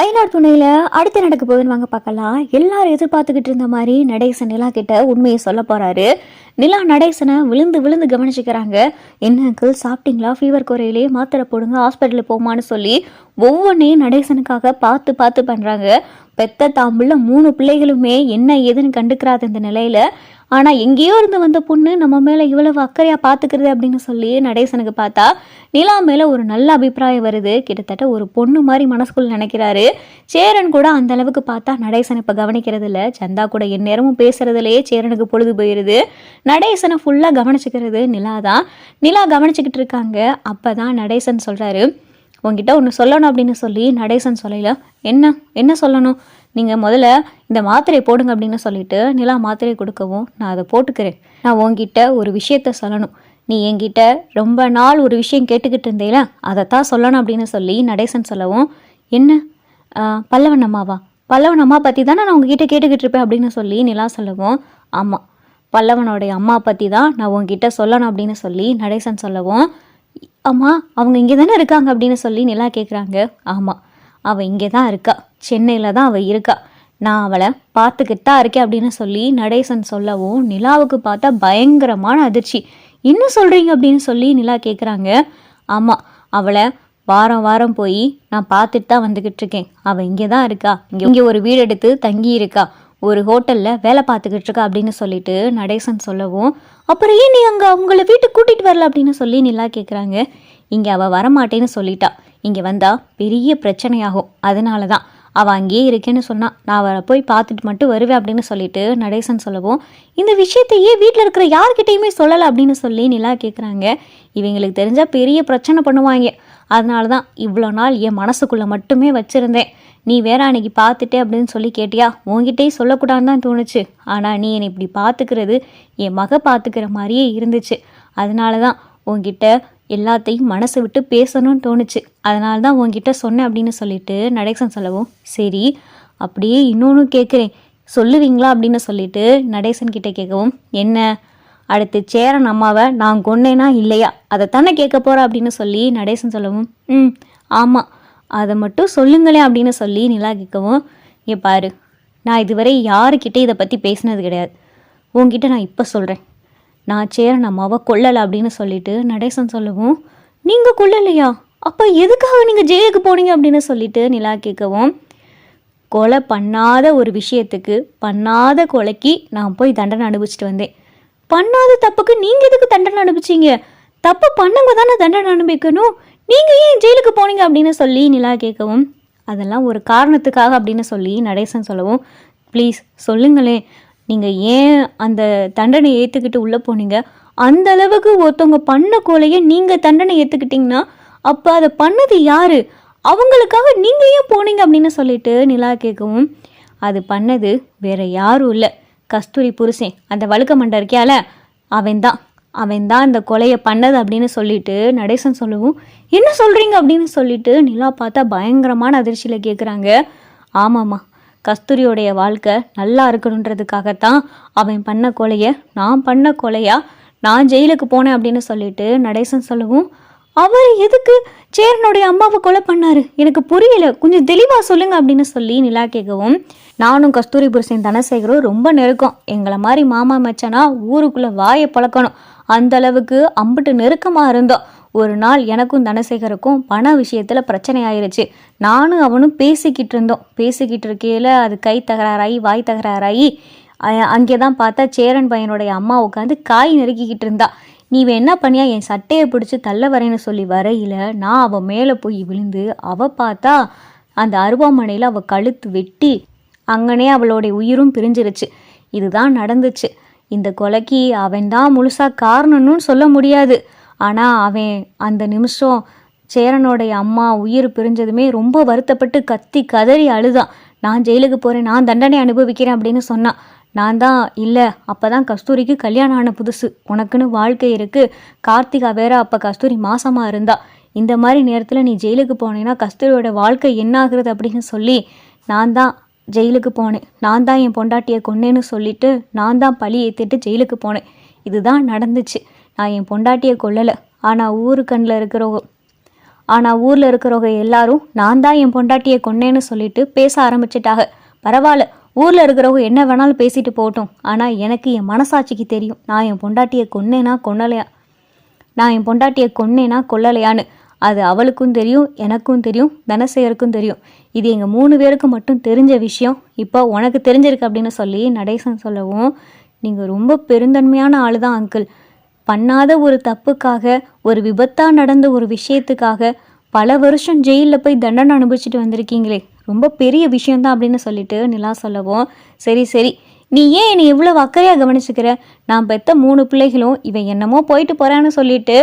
ஐநாடு துணையில் அடுத்து நடக்க போகுதுன்னு வாங்க பார்க்கலாம். எல்லாரும் எதிர்பார்த்துக்கிட்டு இருந்த மாதிரி நடேசன் நிலா கிட்ட உண்மையை சொல்ல போறாரு. நிலா நடேசனை விழுந்து விழுந்து கவனிச்சுக்கிறாங்க. என்ன அங்கிள் சாப்பிட்டீங்களா? ஃபீவர் குறையிலே மாத்திரை போடுங்க ஹாஸ்பிட்டலுக்கு போமான்னு சொல்லி ஒவ்வொன்றையும் நடேசனுக்காக பார்த்து பார்த்து பண்ணுறாங்க பெத்த தாம்புள்ள மூணு பிள்ளைகளுமே என்ன ஏதுன்னு கண்டுக்கிறாத இந்த நிலையில ஆனால் எங்கேயோ இருந்து வந்த பொண்ணு நம்ம மேலே இவ்வளவு அக்கறையாக பார்த்துக்கிறது அப்படின்னு சொல்லி நடேசனுக்கு பார்த்தா நிலா மேலே ஒரு நல்ல அபிப்பிராயம் வருது. கிட்டத்தட்ட ஒரு பொண்ணு மாதிரி மனசுக்குள்ள நினைக்கிறாரு. சேரன் கூட அந்த அளவுக்கு பார்த்தா நடேசன் இப்போ கவனிக்கிறது இல்லை. சந்தா கூட எந்நேரமும் பேசுறதுலயே சேரனுக்கு பொழுது போயிடுது நடேசனை ஃபுல்லாக கவனிச்சுக்கிறது நிலா தான். நிலா கவனிச்சுக்கிட்டு இருக்காங்க. அப்போ தான் நடேசன் சொல்கிறாரு உங்ககிட்ட ஒன்று சொல்லணும் அப்படின்னு சொல்லி நடேசன் சொல்லல என்ன? என்ன சொல்லணும்? நீங்கள் முதல்ல இந்த மாத்திரையை போடுங்க அப்படின்னு சொல்லிட்டு நிலா மாத்திரையை கொடுக்கவும் நான் அதை போட்டுக்கிறேன். நான் உங்ககிட்ட ஒரு விஷயத்த சொல்லணும். நீ என்கிட்ட ரொம்ப நாள் ஒரு விஷயம் கேட்டுக்கிட்டு இருந்தேல அதைத்தான் சொல்லணும் அப்படின்னு சொல்லி நடேசன் சொல்லவும் என்ன? பல்லவன் அம்மாவா? பல்லவன் அம்மா பற்றி தானே நான் உங்ககிட்ட கேட்டுக்கிட்டு இருப்பேன் அப்படின்னு சொல்லி நிலா சொல்லவும் ஆமாம் பல்லவனுடைய அம்மா பற்றி தான் நான் உங்ககிட்ட சொல்லணும் அப்படின்னு சொல்லி நடேசன் சொல்லவும் ஆமாம் அவங்க இங்கே தானே இருக்காங்க அப்படின்னு சொல்லி நிலா கேட்குறாங்க ஆமாம் அவள் இங்கே தான் இருக்கா. சென்னையில் தான் அவள் இருக்கா. நான் அவளை பார்த்துக்கிட்டு தான் இருக்கேன் அப்படின்னு சொல்லி நடேசன் சொல்லவும் நிலாவுக்கு பார்த்தா பயங்கரமான அதிர்ச்சி. என்ன சொல்கிறீங்க அப்படின்னு சொல்லி நிலா கேட்குறாங்க ஆமாம் அவளை வாரம் வாரம் போய் நான் பார்த்துட்டு தான் வந்துக்கிட்டு இருக்கேன். அவள் இங்கே தான் இருக்கா. இங்கே இங்கே ஒரு வீடு எடுத்து தங்கி இருக்கா. ஒரு ஹோட்டலில் வேலை பார்த்துக்கிட்டு இருக்கா அப்படின்னு சொல்லிட்டு நடேசன் சொல்லவும் அப்புறம் ஏன் நீ அங்கே அவங்கள வீட்டுக்கு கூட்டிகிட்டு வரல அப்படின்னு சொல்லி நிலா கேட்குறாங்க இங்கே அவள் வரமாட்டேன்னு சொல்லிட்டா. இங்கே வந்தால் பெரிய பிரச்சனையாகும். அதனால தான் அவள் அங்கேயே இருக்கேன்னு சொன்னா நான் அவளை போய் பார்த்துட்டு மட்டும் வருவேன் அப்படின்னு சொல்லிட்டு நடேசன் சொல்லவும் இந்த விஷயத்தையே வீட்டில் இருக்கிற யார்கிட்டையுமே சொல்லலை அப்படின்னு சொல்லி நிலா கேட்குறாங்க இவங்களுக்கு தெரிஞ்சால் பெரிய பிரச்சனை பண்ணுவாங்க. அதனால தான் இவ்வளோ நாள் என் மனசுக்குள்ளே மட்டுமே வச்சுருந்தேன். நீ வேற அன்னைக்கு பார்த்துட்டே அப்படின்னு சொல்லி கேட்டியா? உங்ககிட்டயே சொல்லக்கூடாதுன்னு தான் தோணுச்சு. ஆனால் நீ என்னை இப்படி பார்த்துக்கிறது என் மக பார்த்துக்கிற மாதிரியே இருந்துச்சு. அதனால தான் உங்ககிட்ட எல்லாத்தையும் மனசை விட்டு பேசணும்னு தோணுச்சு. அதனால தான் உன்கிட்ட சொன்னேன் அப்படின்னு சொல்லிட்டு நடேசன் சொல்லவும் சரி அப்படியே இன்னொன்று கேட்குறேன் சொல்லுவீங்களா? அப்படின்னு சொல்லிட்டு நடேசன் கிட்ட கேட்கவும் என்ன? அடுத்து சேரன் அம்மாவை நான் கொன்னேனா இல்லையா? அதை தானே கேட்க போகிறேன் அப்படின்னு சொல்லி நடேசன் சொல்லவும் ம் ஆமாம் அதை மட்டும் சொல்லுங்களேன் அப்படின்னு சொல்லி நிலா கேட்கவும் இங்கே பாரு நான் இதுவரை யாருக்கிட்டே இதை பற்றி பேசினது கிடையாது. உங்ககிட்ட நான் இப்போ சொல்கிறேன் நான் சேரன் அம்மாவை கொல்லலை அப்படின்னு சொல்லிட்டு நடேசன் சொல்லவும். நீங்கள் கொல்லலையா? அப்போ எதுக்காக நீங்கள் ஜெயிலுக்கு போனீங்க அப்படின்னு சொல்லிட்டு நிலா கேட்கவும் கொலை பண்ணாத ஒரு விஷயத்துக்கு பண்ணாத கொலைக்கு நான் போய் தண்டனை அனுபவிச்சுட்டு வந்தேன். பண்ணாத தப்புக்கு நீங்கள் எதுக்கு தண்டனை அனுபவிச்சீங்க? தப்பு பண்ணவங்க தானே தண்டனை அனுபவிக்கணும். நீங்கள் ஏன் ஜெயிலுக்கு போனீங்க அப்படின்னு சொல்லி நிலா கேட்கவும் அதெல்லாம் ஒரு காரணத்துக்காக அப்படின்னு சொல்லி நடேசன் சொல்லவும் ப்ளீஸ் சொல்லுங்களேன். நீங்கள் ஏன் அந்த தண்டனை ஏற்றுக்கிட்டு உள்ளே போனீங்க? அந்த அளவுக்கு ஒருத்தவங்க பண்ண கொலையை நீங்கள் தண்டனை ஏற்றுக்கிட்டீங்கன்னா அப்போ அதை பண்ணது யார்? அவங்களுக்காக நீங்கள் ஏன் போனீங்க அப்படின்னு சொல்லிட்டு நிலா கேட்கவும் அது பண்ணது வேற யாரும் இல்லை. கஸ்தூரி புருஷன் அந்த வழுக்க மண்டை இருக்கியால அவன்தான் அவன்தான் அந்த கொலையை பண்ணது அப்படின்னு சொல்லிட்டு நடேசன் சொல்லவும் என்ன சொல்கிறீங்க அப்படின்னு சொல்லிட்டு நிலா பார்த்தா பயங்கரமான அதிர்ச்சியில் கேட்குறாங்க ஆமாம்மா கஸ்தூரியோடைய வாழ்க்கை நல்லா இருக்கணுன்றதுக்காகத்தான் அவன் பண்ண கொலையை நான் பண்ண கொலையா? நான் ஜெயிலுக்கு போனேன் அப்படின்னு சொல்லிட்டு நடேசன் சொல்லவும். அவர் எதுக்கு சேரனுடைய அம்மாவை கொலை பண்ணாரு? எனக்கு புரியல. கொஞ்சம் தெளிவா சொல்லுங்க அப்படின்னு சொல்லி நிலா கேட்கவும் நானும் கஸ்தூரி புருஷன் தனசேகரும் ரொம்ப நெருக்கம். எங்களை மாதிரி மாமா மச்சானா ஊருக்குள்ள வாயை பழக்கணும். அந்த அளவுக்கு அம்பிட்டு நெருக்கமா இருந்தோம். ஒரு நாள் எனக்கும் தனசேகருக்கும் பண விஷயத்தில் பிரச்சனை ஆயிருச்சு நானும் அவனும் பேசிக்கிட்டு இருந்தோம் பேசிக்கிட்டு இருக்கையில் அது கை தகராறாகி வாய் தகராறாகி அங்கே தான் பார்த்தா சேரன் பையனுடைய அம்மா உட்காந்து காய் நெருக்கிக்கிட்டு இருந்தா நீ என்ன பண்ணியா? என் சட்டையை பிடிச்சி தள்ள வரேன்னு சொல்லி வரையில நான் அவள் மேலே போய் விழுந்து அவள் பார்த்தா அந்த அருவாமனையில் அவள் கழுத்து வெட்டி அங்கனே அவளுடைய உயிரும் பிரிஞ்சிருச்சு. இதுதான் நடந்துச்சு. இந்த கொலைக்கு அவன் தான் முழுசாக காரணம்னு சொல்ல முடியாது. ஆனால் அவன் அந்த நிமிஷம் சேரனுடைய அம்மா உயிர் பிரிஞ்சதுமே ரொம்ப வருத்தப்பட்டு கத்தி கதறி அழுதான் நான் ஜெயிலுக்கு போகிறேன் நான் தண்டனை அனுபவிக்கிறேன் அப்படின்னு சொன்னான் நான் தான் இல்லை அப்போ தான் கஸ்தூரிக்கு கல்யாணம் ஆன புதுசு. உனக்குன்னு வாழ்க்கை இருக்குது கார்த்திகா வேற அப்போ கஸ்தூரி மாசமாக இருந்தா. இந்த மாதிரி நேரத்தில் நீ ஜெயிலுக்கு போனேன்னா கஸ்தூரியோட வாழ்க்கை என்ன ஆகுறது அப்படின்னு சொல்லி நான் தான் ஜெயிலுக்கு போனேன். நான் தான் என் பொண்டாட்டியை கொன்னேன்னு சொல்லிட்டு நான் தான் பழி ஏற்றிட்டு ஜெயிலுக்கு போனேன். இதுதான் நடந்துச்சு. நான் என் பொண்டாட்டியை கொல்லலை. ஆனால் ஊரு கண்ணில் ஆனால் ஊரில் இருக்கிறவங்க எல்லாரும் நான் தான் என் பொண்டாட்டியை கொன்னேன்னு சொல்லிட்டு பேச ஆரம்பிச்சிட்டாங்க. பரவாயில்ல ஊரில் இருக்கிறவங்க என்ன வேணாலும் பேசிட்டு போகட்டும். ஆனால் எனக்கு என் மனசாட்சிக்கு தெரியும். நான் என் பொண்டாட்டியை கொன்னேனா கொன்னலையா? நான் என் பொண்டாட்டியை கொன்னேனா கொல்லலையான்னு. அது அவளுக்கும் தெரியும் எனக்கும் தெரியும் தனசேகருக்கும் தெரியும். இது எங்கள் மூணு பேருக்கு மட்டும் தெரிஞ்ச விஷயம். இப்போ உனக்கு தெரிஞ்சிருக்கு அப்படின்னு சொல்லி நடேசன் சொல்லவும் நீங்கள் ரொம்ப பெருந்தன்மையான ஆள் தான் அங்கிள் பண்ணாத ஒரு தப்புக்காக ஒரு விபத்தாக நடந்த ஒரு விஷயத்துக்காக பல வருஷம் ஜெயிலில் போய் தண்டனை அனுபவிச்சுட்டு வந்திருக்கீங்களே. ரொம்ப பெரிய விஷயந்தான் அப்படின்னு சொல்லிட்டு நிலா சொல்லவும் சரி சரி. நீ ஏன் என்னை இவ்வளோ அக்கறையாக கவனிச்சுக்கிற? நான் பெத்த மூணு பிள்ளைகளும் இவன் என்னமோ போயிட்டு போகிறான்னு சொல்லிட்டு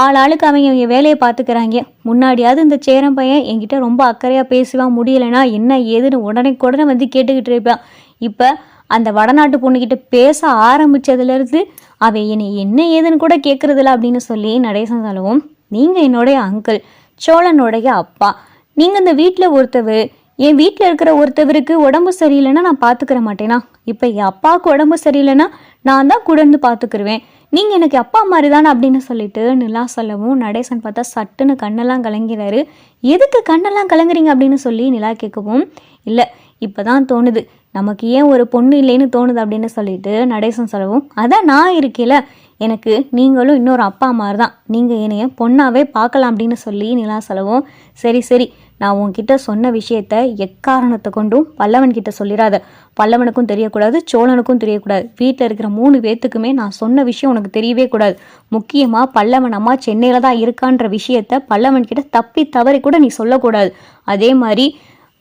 ஆள் ஆளுக்கு அவங்க அவங்க வேலையை பார்த்துக்கிறாங்க. முன்னாடியாவது இந்த சேரன் பையன் என்கிட்ட ரொம்ப அக்கறையாக பேசுவான் முடியலைன்னா என்ன ஏதுன்னு உடனே உடனே வந்து கேட்டுக்கிட்டு இருப்பான். இப்போ அந்த வடநாட்டு பொண்ணுக்கிட்ட பேச ஆரம்பிச்சதுலேருந்து அவன் என்னை என்ன ஏதுன்னு கூட கேட்குறதில்ல அப்படின்னு சொல்லி நடேசன் சொல்லவும். நீங்கள் என்னுடைய அங்கிள் சோழனுடைய அப்பா. நீங்கள் இந்த வீட்டில் ஒருத்தவர் என் வீட்டில் இருக்கிற ஒருத்தவருக்கு உடம்பு சரியில்லைன்னா நான் பார்த்துக்கிற மாட்டேனா? இப்போ என் அப்பாவுக்கு உடம்பு சரியில்லைன்னா நான் தான் கூட இருந்து பார்த்துக்கிருவேன் நீங்கள் எனக்கு அப்பா மாதிரி தானே அப்படின்னு சொல்லிட்டு நிலா சொல்லவும் நடேசன் பார்த்தா சட்டுன்னு கண்ணெல்லாம் கலங்கிறாரு. எதுக்கு கண்ணெல்லாம் கலங்குறீங்க? அப்படின்னு சொல்லி நிலா கேட்கவும். இல்லை இப்போ தான் தோணுது. நமக்கு ஏன் ஒரு பொண்ணு இல்லைன்னு தோணுது அப்படின்னு சொல்லிட்டு நடேசன் சொல்லவும் அதான் நான் இருக்கேல. எனக்கு நீங்களும் இன்னொரு அப்பா மாதிரி தான் நீங்கள் என்னைய பொண்ணாவே பார்க்கலாம் அப்படின்னு சொல்லி நிலா சொல்லவும் சரி சரி. நான் உன்கிட்ட சொன்ன விஷயத்த எக்காரணத்தை கொண்டும் பல்லவன் கிட்ட சொல்லிடாத பல்லவனுக்கும் தெரியக்கூடாது சோழனுக்கும் தெரியக்கூடாது. வீட்டில் இருக்கிற மூணு பேத்துக்குமே நான் சொன்ன விஷயம் உனக்கு தெரியவே கூடாது. முக்கியமாக பல்லவன் அம்மா சென்னையில் தான் இருக்கான்ற விஷயத்த பல்லவன் கிட்ட தப்பி தவறி கூட நீ சொல்லக்கூடாது. அதே மாதிரி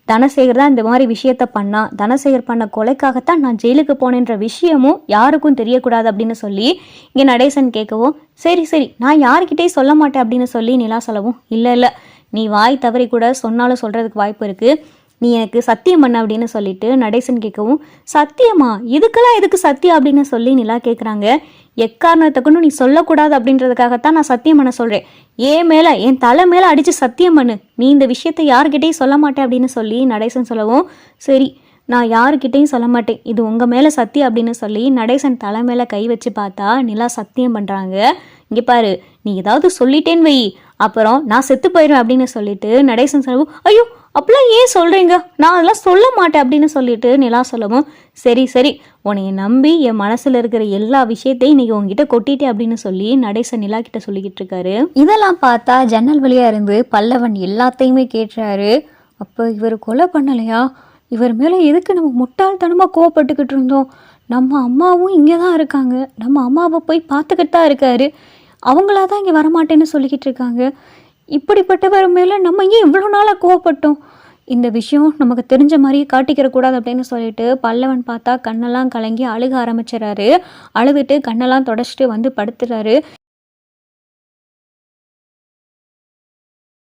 தனசேகர் தான் இந்த மாதிரி விஷயத்த பண்ணா தனசேகர் பண்ண கொலைக்காகத்தான் நான் ஜெயிலுக்கு போனேன்ற விஷயமும் யாருக்கும் தெரியக்கூடாது அப்படின்னு சொல்லி இங்கே நடேசன் கேட்கவும் சரி சரி நான் யாருக்கிட்டே சொல்ல மாட்டேன் அப்படின்னு சொல்லி நிலா சொல்லவும் இல்லை இல்லை நீ வாய் தவறி கூட சொன்னாலும் சொல்கிறதுக்கு வாய்ப்பு இருக்குது நீ எனக்கு சத்தியம் பண்ண அப்படின்னு சொல்லிட்டு நடேசன் கேட்கவும் சத்தியமா? இதுக்கெல்லாம் எதுக்கு சத்தியம் அப்படின்னு சொல்லி நிலா கேட்குறாங்க. எக்காரணத்துக்குன்னு நீ சொல்லக்கூடாது அப்படின்றதுக்காகத்தான் நான் சத்தியம் பண்ண சொல்கிறேன் ஏன் மேலே என் தலை மேலே அடித்து சத்தியம் பண்ணு நீ இந்த விஷயத்தை யாருக்கிட்டேயும் சொல்ல மாட்டேன் அப்படின்னு சொல்லி நடேசன் சொல்லவும் சரி நான் யாருக்கிட்டையும் சொல்ல மாட்டேன். இது உங்கள் மேலே சத்தியம் அப்படின்னு சொல்லி நடேசன் தலை மேலே கை வச்சு பார்த்தா நிலா சத்தியம் பண்ணுறாங்க இங்கே பாரு நீ ஏதாவது சொல்லிட்டேன்னு வை. அப்புறம் நான் செத்து போயிடுவேன் அப்படின்னு சொல்லிட்டு நடேசன் சொல்லவும் ஐயோ அப்பெல்லாம் ஏன் சொல்கிறீங்க நான் அதெல்லாம் சொல்ல மாட்டேன் அப்படின்னு சொல்லிட்டு நிலா சொல்லவும் சரி சரி உன்னைய நம்பி என் மனசில் இருக்கிற எல்லா விஷயத்தையும் இன்னைக்கு உங்ககிட்ட கொட்டிட்டேன் அப்படின்னு சொல்லி நடேசன் நிலா கிட்ட சொல்லிக்கிட்டு இருக்காரு. இதெல்லாம் பார்த்தா ஜன்னல் வழியாக இருந்து பல்லவன் எல்லாத்தையுமே கேட்டுறாரு. அப்போ இவர் கொலை பண்ணலையா? இவர் மேலே எதுக்கு நம்ம முட்டாள்தனமாக கோவப்பட்டுக்கிட்டு இருந்தோம்? நம்ம அம்மாவும் இங்கே தான் இருக்காங்க. நம்ம அம்மாவை போய் பார்த்துக்கிட்டு தான் இருக்காரு. அவங்களா தான் இங்கே வரமாட்டேன்னு சொல்லிக்கிட்டு இருக்காங்க. இப்படிப்பட்டவர் மேலே நம்ம ஏன் இவ்வளோ நாளாக கோவப்பட்டோம்? இந்த விஷயம் நமக்கு தெரிஞ்ச மாதிரியே காட்டிக்கிற கூடாது அப்படின்னு சொல்லிட்டு பல்லவன் பார்த்தா கண்ணெல்லாம் கலங்கி அழுக ஆரம்பிச்சிடறாரு. அழுதுட்டு கண்ணெல்லாம் தொடச்சிட்டு வந்து படுத்துறாரு.